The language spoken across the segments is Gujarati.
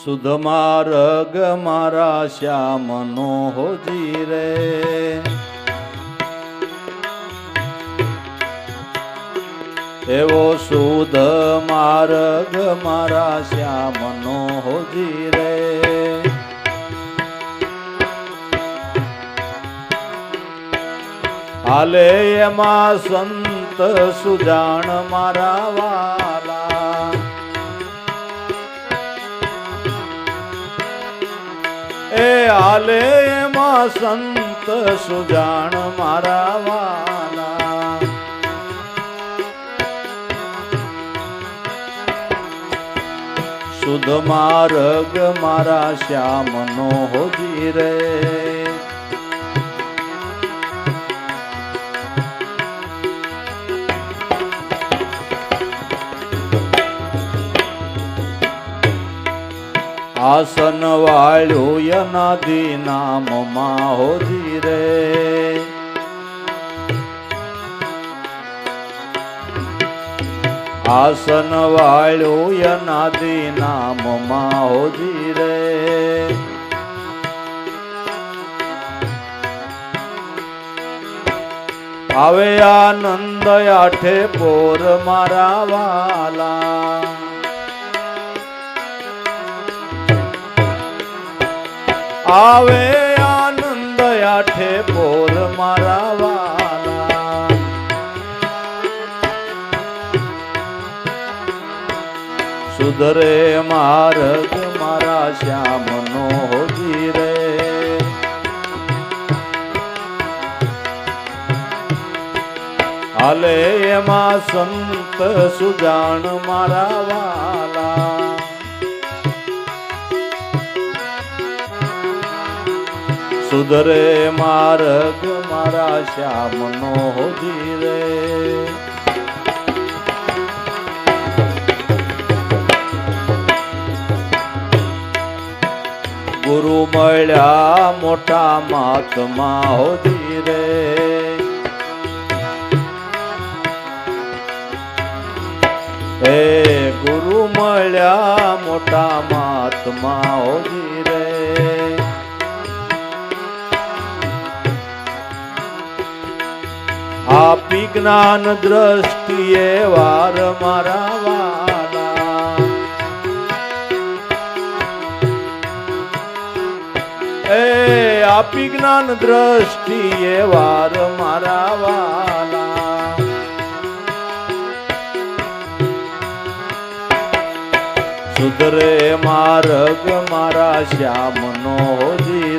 સુધ માર્ગ મારા શ્યામનો હોજી રે એવો સુધ માર્ગ મારા શ્યામનો હોજી રે હાલે એમાં સંત સુજાણ મારા વાલા. એ હાલે એમાં સંત સુજાણ મારા વાલા. સુધ માર્ગ મારા શ્યામનો હોજી રે. આસન વાળ્યું યનાદી નામમાં હોજી રે. આસન વાળ્યું યનાદી નામમાં હોજી રે. આવે આનંદ આઠે પોર મારા વાલા. આવે આનંદ આઠે પોર મારા વાલા. સુધરે માર્ગ મારા શ્યામનો હોજી રે. હાલે એમાં સંત સુજાણ મારા વાલા. સુધરે માર્ગ મારા શ્યામનો હોજી રે. ગુરુ મળ્યા મોટા મહાત્મા હોજી રે. હે ગુરુ મળ્યા મોટા મહાત્મા હોજી રે. આપી જ્ઞાન દ્રષ્ટિએ વાર મારા વાલા. એ આપી જ્ઞાન દ્રષ્ટિએ વાર મારા વાલા. સુધરે માર્ગ મારા શ્યામનો હોજી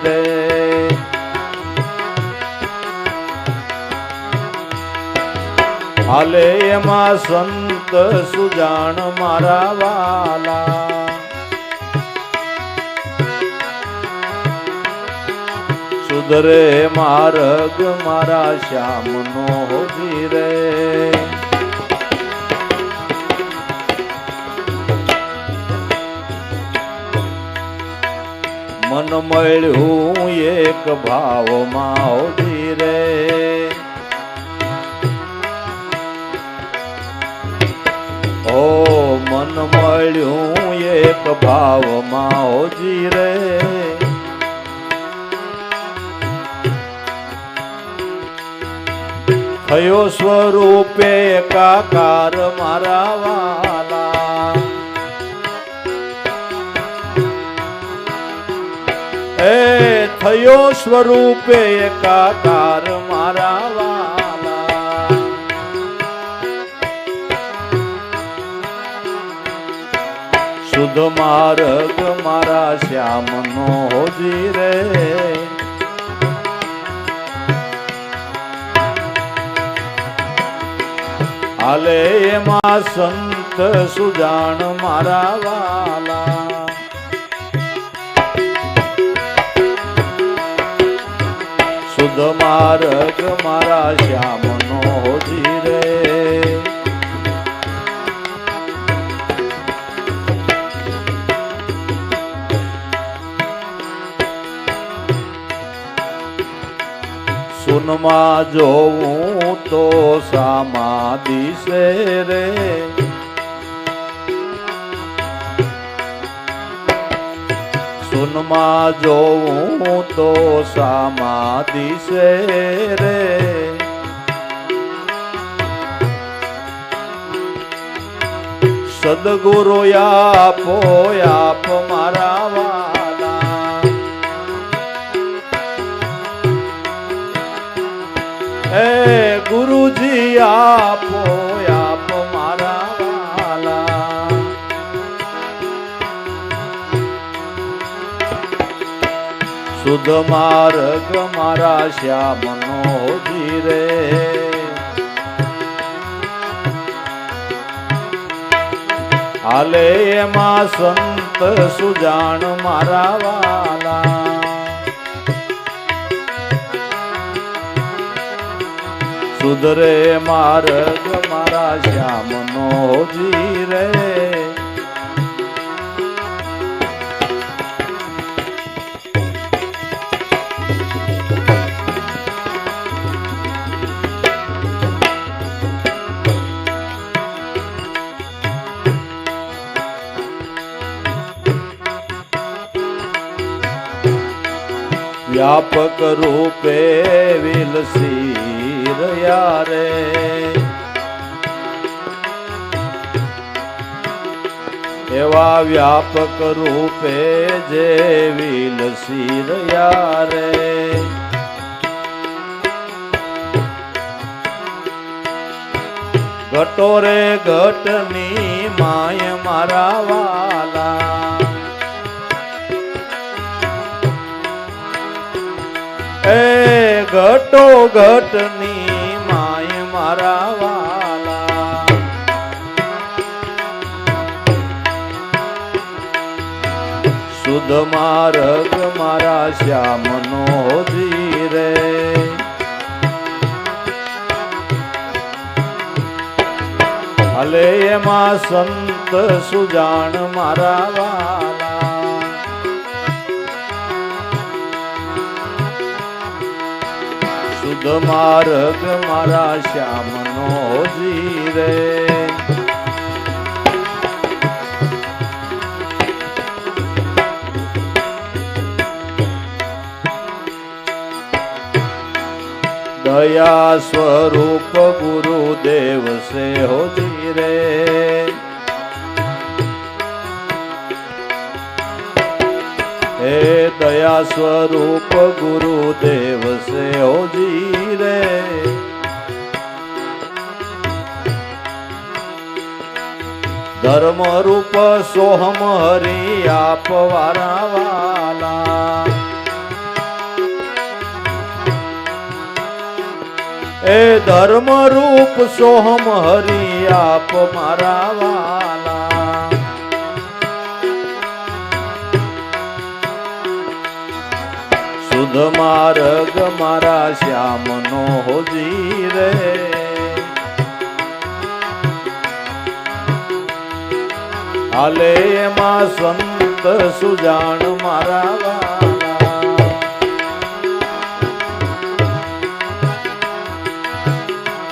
હાલે એમાં સંત સુજાણ મારા વાલા. સુધરે માર્ગ મારા શ્યામનો હોજી રે. મન મળ્યું એક ભાવમાં હોજી મળ્યું એક ભાવમાં હોજી રે. થયો સ્વરૂપે એકાકાર મારા વાલા. એ થયો સ્વરૂપે એકાકાર શુદ્ધ માર્ગ મારા શ્યામનો હોજી રે. હાલે એમાં સંત સુજાણ મારા વાલા. સુધ માર્ગ મારા શ્યામનો હોજી રે. મનમાં જોઉં તો સામા દિશે રે. સુનમાં જોઉં તો સામા દિશે રે. સદગુરુ આપો આપ મારા વા એ ગુરુજી, આપો, આપ મારા વાલા. શુદ્ધ માર્ગ મારા શ્યામનો જીરે હાલે એમાં સંત સુજાણ મારા વાલા. સુધરે માર્ગ મારા શ્યામનો જીરે વ્યાપક રૂપે વિલસી રહ્યા રે એવા વ્યાપક રૂપે જે વિલસી રહ્યા રે ઘટો રે ઘટની માય મારા વાલા એ ઘટો ઘટની મારા વાલા. શુદ્ધ માર્ગ મારા શ્યામનો જીરે હલે એમાં સંત સુજાણ મારા વાલા. શુદ્ધ માર્ગ મારા શ્યામનો જીરે દયા સ્વરૂપ ગુરુદેવ સે હો જીરે હે દયા સ્વરૂપ ગુરુદેવ સે રે. ધર્મ રૂપ સોહમ હરિ આપ વારાવાલા એ ધર્મ રૂપ સોહમ હરિ આપ મારા વાલા. શુદ્ધ માર્ગ મારા શ્યામનો હોજી રે. હાલે એમાં સંત સુજાણ મારા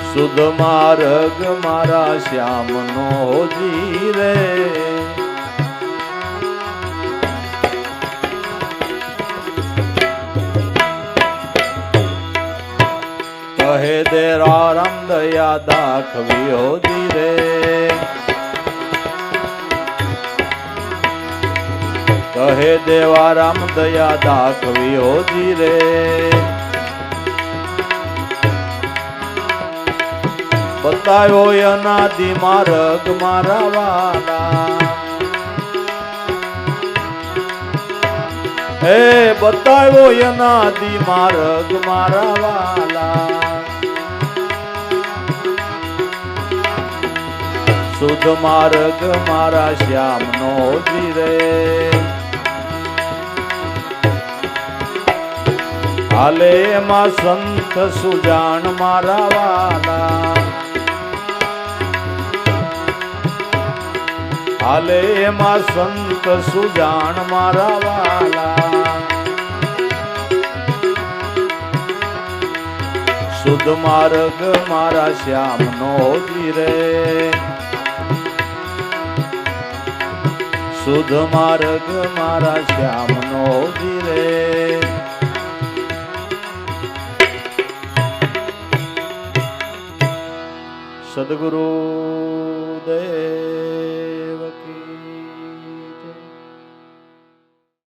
શુદ્ધ માર્ગ મારા શ્યામનો હોજી રે. કહે દે રામ દયા દાખવી હો ધીરે કહે દેવા રામ દયા દાખવી હો ધીરે બતાવ્યો અનાદિ માર્ગ મારા વાલા હે બતાવ્યો અનાદિ માર્ગ મારા વાલા શુદ્ધ માર્ગ મારા શ્યામનો જીરે હાલે એમાં સંત સુજાણ મારા વાલા. હાલે એમાં સંત સુજાણ મારા વાલા. શુદ્ધ માર્ગ મારા શ્યામનો જીરે શુદ્ધ માર્ગ મારા શ્યામનો જીરે સદગુરુ